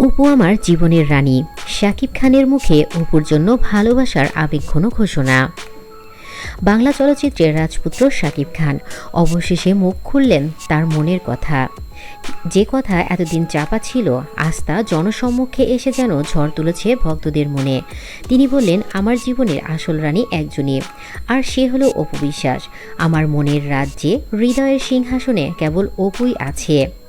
অপু আমার জীবনের রানী। শাকিব খানের মুখে অপুর জন্য ভালোবাসার আবেগঘন ঘোষণা। বাংলা চলচ্চিত্রের রাজপুত্র শাকিব খান। অবশেষে মুখ খুললেন তার মনের কথা। যে কথা এতদিন চাপা ছিল আস্থা জনসম্মুখে এসে যেন ঝড় তুলেছে ভক্তদের মনে। তিনি বললেন, আমার জীবনের আসল রানী একজনই। আর সে হলো অপু বিশ্বাস। আমার মনের রাজ্যে হৃদয়ের সিংহাসনে কেবল অপুই আছে।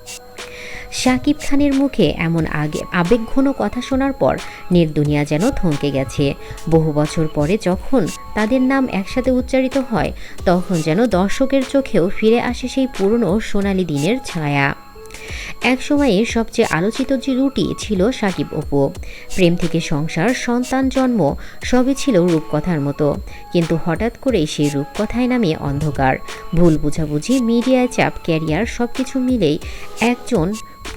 শাকিব খানের মুখে এমন আগে আবেগঘন কথা শোনার পর নির্দুনিয়া যেন থমকে গেছে। বহু বছর পরে যখন তাদের নাম একসাথে উচ্চারিত হয়, তখন যেন দর্শকের চোখেও ফিরে আসে সেই পুরনো সোনালি দিনের ছায়া। এক সময়ে সবচেয়ে আলোচিত যে রুটি ছিল সাকিব অপু। প্রেম থেকে সংসার, সন্তান, জন্ম, সবই ছিল রূপকথার মতো। কিন্তু হঠাৎ করেই সেই রূপকথায় নামে অন্ধকার। ভুল বুঝাবুঝি, মিডিয়ায় চাপ, ক্যারিয়ার সব কিছু মিলেই একজন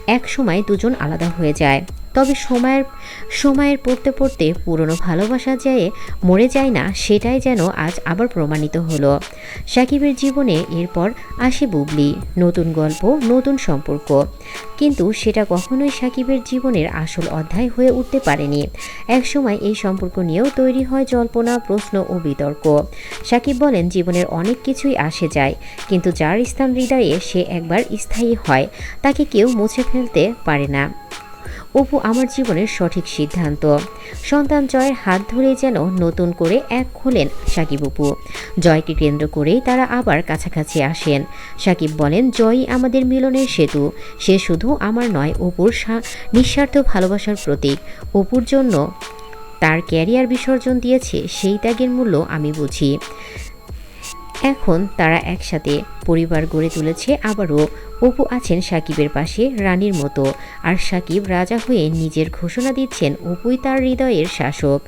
এক সময় দুজন আলাদা হয়ে যায়। তবে সময়ের সময়ের পড়তে পড়তে পুরনো ভালোবাসা যায় মরে যায় না, সেটাই যেন আজ আবার প্রমাণিত হলো। সাকিবের জীবনে এরপর আসে বুবলি, নতুন গল্প, নতুন সম্পর্ক। কিন্তু সেটা কখনোই সাকিবের জীবনের আসল অধ্যায় হয়ে উঠতে পারেনি। একসময় এই সম্পর্ক নিয়েও তৈরি হয় জল্পনা, প্রশ্ন ও বিতর্ক। সাকিব বলেন, জীবনের অনেক কিছুই আসে যায়, কিন্তু যার স্থান হৃদয়ে সে একবার স্থায়ী হয়, তাকে কেউ মুছে ফেলতে পারে না। অপু আমার জীবনের সঠিক সিদ্ধান্ত। সন্তান জয়ের হাত ধরে যেন নতুন করে এক খোলেন সাকিব অপু। জয়কে কেন্দ্র করেই তারা আবার কাছাকাছি আসেন। সাকিব বলেন, জয়ই আমাদের মিলনের সেতু। সে শুধু আমার নয়, অপুর নিঃস্বার্থ ভালোবাসার প্রতীক। অপুর জন্য তার ক্যারিয়ার বিসর্জন দিয়েছে, সেই ত্যাগের মূল্য আমি বুঝি। এখন তারা একসাথে পরিবার গড়ে তুলেছে আবারও অপু আছেন সাকিবের পাশে, রানীর মতো। আর সাকিব রাজা হয়ে নিজের ঘোষণা দিচ্ছেন অপুই তার হৃদয়ের শাসক।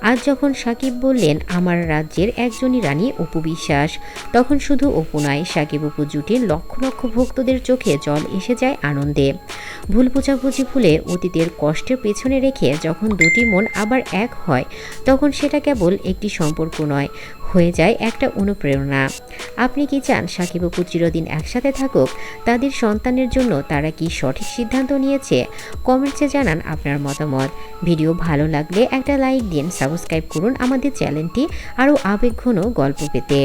আজ যখন সাকিব বললেন, আমার রাজ্যের একজনই রানী অপু বিশ্বাস, তখন শুধু অপু নয়, সাকিব অপু জুটির লক্ষ লক্ষ ভক্তদের চোখে জল এসে যায় আনন্দে। ভুল বোঝাবুঝি ভুলে অতীতের কষ্টের পেছনে রেখে যখন দুটি মন আবার এক হয়, তখন সেটা কেবল একটি সম্পর্ক নয়, হয়ে যায় একটা অনুপ্রেরণা। আপনি কি চান সাকিব অপু চিরদিন একসাথে থাকুক? তাদের সন্তানের জন্য তারা কি সঠিক সিদ্ধান্ত নিয়েছে? কমেন্টসে জানান আপনার মতামত। ভিডিও ভালো লাগলে একটা লাইক দিন, সাবস্ক্রাইব করুন আমাদের চ্যানেলটি। আরও আবেগঘন গল্প পেতে।